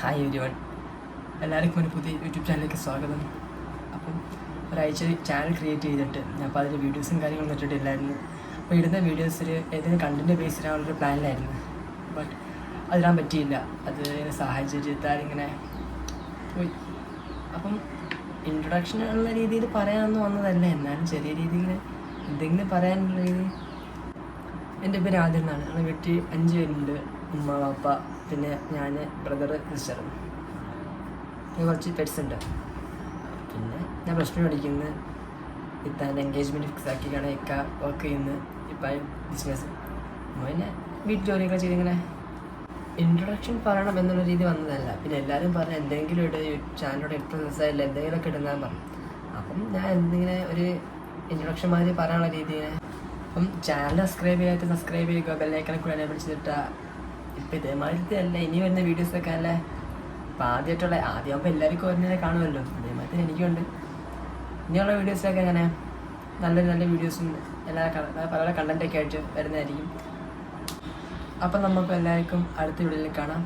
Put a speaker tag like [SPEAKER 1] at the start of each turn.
[SPEAKER 1] Hi every one എല്ലാവർക്കും ഒരു പുതിയ യൂട്യൂബ് ചാനലിലേക്ക് സ്വാഗതം. അപ്പം ഒരാഴ്ച ചാനൽ ക്രിയേറ്റ് ചെയ്തിട്ട് ഞാൻ അപ്പോൾ അതിന്റെ വീഡിയോസും കാര്യങ്ങളും ഇട്ടിട്ടില്ലായിരുന്നു അപ്പോൾ ഇടുന്ന വീഡിയോസിൽ ഏതെങ്കിലും കണ്ടന്റ് ചെയ്യാനുള്ളൊരു പ്ലാനിലായിരുന്നു ബട്ട് അതിടാൻ പറ്റിയില്ല. അത് സാഹചര്യത്താൽ ഇങ്ങനെ പോയി. അപ്പം ഇൻട്രൊഡക്ഷൻ ഉള്ള രീതിയിൽ പറയാമെന്ന് വന്നതല്ല. എന്നാലും ചെറിയ രീതിയിൽ എന്തെങ്കിലും പറയാനുള്ള രീതി എന്റെ പേര് ആദ്യം എന്നാണ്. ഞങ്ങളുടെ വീട്ടിൽ അഞ്ച് പേരുണ്ട്. ഉമ്മ പാപ്പ പിന്നെ ഞാൻ ബ്രദർ സിസ്റ്ററും പിന്നെ കുറച്ച് പെറ്റ്സ് ഉണ്ട്. പിന്നെ ഞാൻ പ്ലസ് ടു പഠിക്കുന്നത് ഇത്താന്റെ എൻഗേജ്മെന്റ് ഫിക്സ് ആക്കിയിട്ടാണ് ഇക്ക വർക്ക് ചെയ്യുന്നത് ഇപ്പം ബിസിനസ് പിന്നെ വീട്ടിൽ ജോലിയൊക്കെ ചെയ്തിങ്ങനെ ഇൻട്രൊഡക്ഷൻ പറയണം എന്നുള്ള രീതി വന്നതല്ല. പിന്നെ എല്ലാവരും പറഞ്ഞു എന്തെങ്കിലും ഇട് ചാനലോട് എത്ര ദിവസമായില്ല എന്തെങ്കിലുമൊക്കെ ഇടുന്നതെന്ന് പറഞ്ഞു. അപ്പം ഞാൻ എന്തിങ്ങനെ ഒരു ഇൻട്രൊഡക്ഷൻ മാതിരി പറയാനുള്ള രീതി അപ്പം ചാനൽ സബ്സ്ക്രൈബ് ചെയ്യാത്ത സബ്സ്ക്രൈബ് ചെയ്യുക ബെല്ലൈക്കനെ കൂടെ എന്നെ പിടിച്ചിട്ടാ ഇപ്പം ഇതേമാതിരത്തെ അല്ല? ഇനി വരുന്ന വീഡിയോസൊക്കെ അല്ലേ? അപ്പം ആദ്യമായിട്ടുള്ള ആദ്യമാകുമ്പോൾ എല്ലാവർക്കും ഒരേ കാണുമല്ലോ അതേമാതിരി എനിക്കുണ്ട്. ഇനിയുള്ള വീഡിയോസൊക്കെ അങ്ങനെ നല്ല നല്ല വീഡിയോസും എല്ലാ പല പല കണ്ടന്റൊക്കെ ആയിട്ട് വരുന്നതായിരിക്കും. അപ്പം നമുക്ക് എല്ലാവർക്കും അടുത്ത വീഡിയോയിൽ കാണാം.